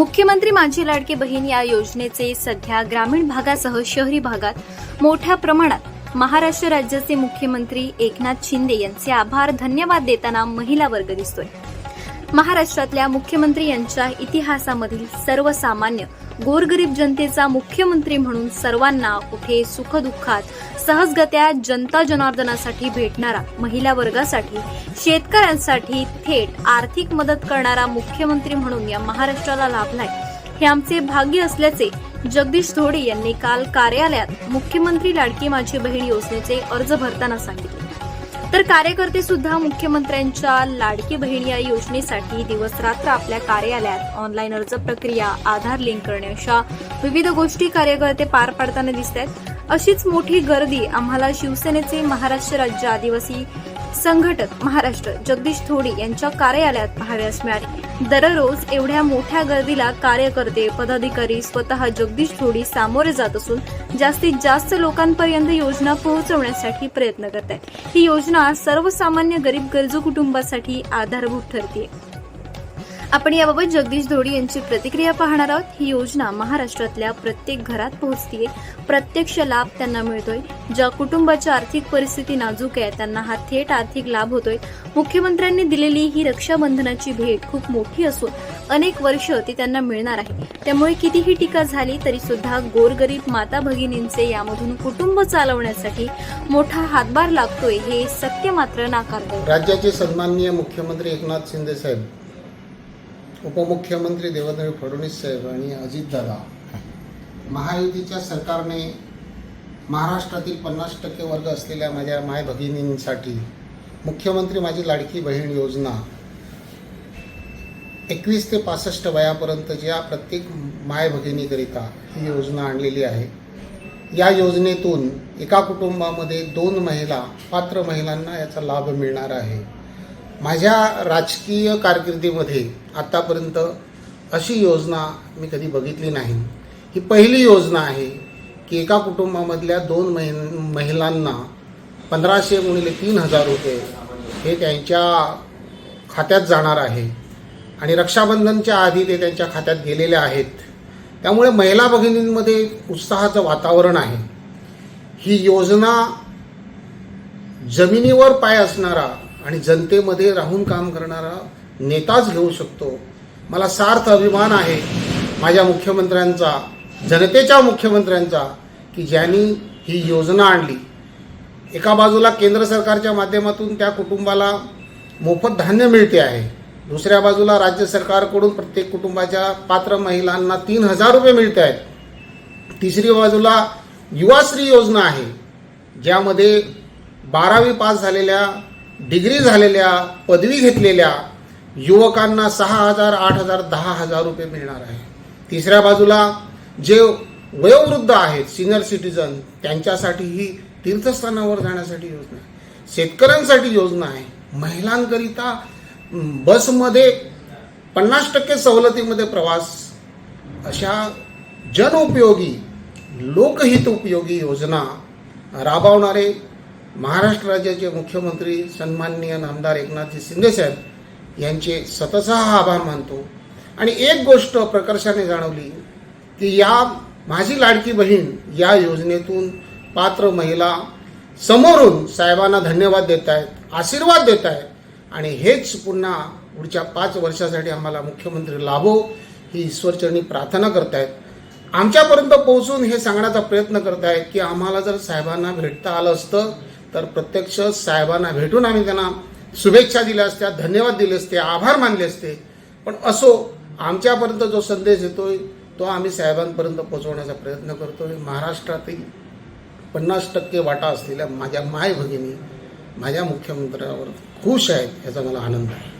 मुख्यमंत्री माझी लाडकी बहीण या योजनेचे सध्या ग्रामीण भागासह शहरी भागात मोठ्या प्रमाणात महाराष्ट्र राज्याचे मुख्यमंत्री एकनाथ शिंदे यांचे आभार धन्यवाद देताना महिला वर्ग दिसतोय. महाराष्ट्रातल्या मुख्यमंत्री यांच्या इतिहासामधील सर्वसामान्य गोरगरीब जनतेचा मुख्यमंत्री म्हणून सर्वांना कुठे सुखदुःखात सहजगत्या जनता जनार्दनासाठी भेटणारा महिला वर्गासाठी शेतकऱ्यांसाठी थेट आर्थिक मदत करणारा मुख्यमंत्री म्हणून या महाराष्ट्राला लाभलाय हे आमचे भाग्य असल्याचे जगदीश धोडे यांनी काल कार्यालयात मुख्यमंत्री लाडकी माझी बहीण योजनेचे अर्ज भरताना सांगितले. तर कार्यकर्ते सुद्धा मुख्यमंत्र्यांच्या लाडकी बहीण या योजनेसाठी दिवस रात्र आपल्या कार्यालयात ऑनलाईन अर्ज प्रक्रिया आधार लिंक करणे अशा विविध गोष्टी कार्यकर्ते पार पाडताना दिसत आहेत अशीच मोठी गर्दी आम्हाला शिवसेनेचे महाराष्ट्र राज्य आदिवासी संघटक महाराष्ट्र जगदीश थोडी यांच्या कार्यालयात पाहाव्यास मिळाले. दररोज एवढ्या मोठ्या गर्दीला कार्यकर्ते पदाधिकारी स्वतः जगदीश थोडी सामोरे जात असून जास्तीत जास्त लोकांपर्यंत योजना पोहोचवण्यासाठी प्रयत्न करत आहेत ही योजना सर्वसामान्य गरीब गरजू कुटुंबासाठी आधारभूत ठरते आपण याबाबत जगदीश धोडी यांची प्रतिक्रिया पाहणार आहोत. ही योजना महाराष्ट्रातल्या प्रत्येक घरात पोहोचतीये. प्रत्यक्ष लाभ त्यांना मिळतोय. ज्या कुटुंबाची आर्थिक परिस्थिती नाजूक आहे त्यांना हा थेट आर्थिक लाभ होतोय. मुख्यमंत्र्यांनी दिलेली ही रक्षाबंधनाची भेट खूप मोठी असून अनेक वर्ष ती त्यांना मिळणार आहे. त्यामुळे कितीही टीका झाली तरी सुद्धा गोरगरीब माता भगिनींचे यामधून कुटुंब चालवण्यासाठी मोठा हातभार लागतोय हे सत्य मात्र नाकारतो राज्याचे सन्माननीय मुख्यमंत्री एकनाथ शिंदे साहेब उपमुख्यमंत्री देवेंद्र फडणवीस साहेब आणि अजितदादा महायुतीच्या सरकारने महाराष्ट्रातील पन्नास टक्के वर्ग असलेल्या माझ्या माय भगिनींसाठी मुख्यमंत्री माझी लाडकी बहीण योजना एकवीस ते पासष्ट वयापर्यंत ज्या प्रत्येक माय भगिनीकरिता ही योजना आणलेली आहे या योजनेतून एका कुटुंबामध्ये दोन महिला पात्र महिलांना याचा लाभ मिळणार आहे. माझ्या राजकीय कारकिर्दीमध्ये आत्तापर्यंत अशी योजना मी कधी बघितली नाही. ही पहिली योजना आहे की एका कुटुंबामधल्या दोन महि महिलांना पंधराशे गुणिले तीन हजार रुपये हे त्यांच्या खात्यात जाणार आहे. आणि रक्षाबंधनच्या आधी ते त्यांच्या खात्यात गेलेले आहेत. त्यामुळे महिला भगिनींमध्ये उत्साहाचं वातावरण आहे. ही योजना जमिनीवर पाय असणारा आणि जनतेमध्ये राहून काम करणारा नेताच घेऊ शकतो. मला सार्थ अभिमान आहे माझ्या मुख्यमंत्र्यांचा जनतेच्या मुख्यमंत्र्यांचा की ज्यांनी ही योजना आणली. एका बाजूला केंद्र सरकारच्या माध्यमातून त्या कुटुंबाला मोफत धान्य मिळते आहे. दुसऱ्या बाजूला राज्य सरकारकडून प्रत्येक कुटुंबाच्या पात्र महिलांना तीन हजार रुपये मिळत आहेत. तिसरी बाजूला युवाश्री योजना आहे ज्यामध्ये बारावी पास झालेल्या डिग्री झालेल्या पदवी घेतलेल्या युवकांना सहा हजार आठ हजार दहा हजार रुपये मिळणार आहे. तिसऱ्या बाजूला जे वयोवृद्ध आहेत सिनियर सिटीजन त्यांच्यासाठी ही तीर्थस्थानावर जाण्यासाठी योजना आहे. शेतकऱ्यांसाठी योजना आहे. महिलांकरिता बसमध्ये पन्नास टक्के सवलतीमध्ये प्रवास अशा जनउपयोगी लोकहित उपयोगी योजना राबवणारे महाराष्ट्र राज्याचे मुख्यमंत्री सन्माननीय नामदार एकनाथजी शिंदेसाहेब यांचे सतसा आभार मानतो. आणि एक गोष्ट प्रकर्षाने जाणवली की या माझी लाडकी बहीण या योजनेतून पात्र महिला समोरून साहेबांना धन्यवाद देत आहेत आशीर्वाद देत आहेत. आणि हेच पुन्हा पुढच्या पाच वर्षासाठी आम्हाला मुख्यमंत्री लाभो ही ईश्वरचरणी प्रार्थना करतायत आमच्यापर्यंत पोहोचून हे सांगण्याचा प्रयत्न करतायत की आम्हाला जर साहेबांना भेटता आलं असतं तर प्रत्यक्ष साहेबांना भेटून आम्ही त्यांना शुभेच्छा दिल्या असत्या धन्यवाद दिले असते आभार मानले असते. पण असो आमच्यापर्यंत जो संदेश येतोय तो आम्ही साहेबांपर्यंत पोहोचवण्याचा प्रयत्न करतोय. महाराष्ट्रातील पन्नास टक्के वाटा असलेल्या माझ्या माय भगिनी माझ्या मुख्यमंत्र्यावर खुश आहेत याचा मला आनंद आहे.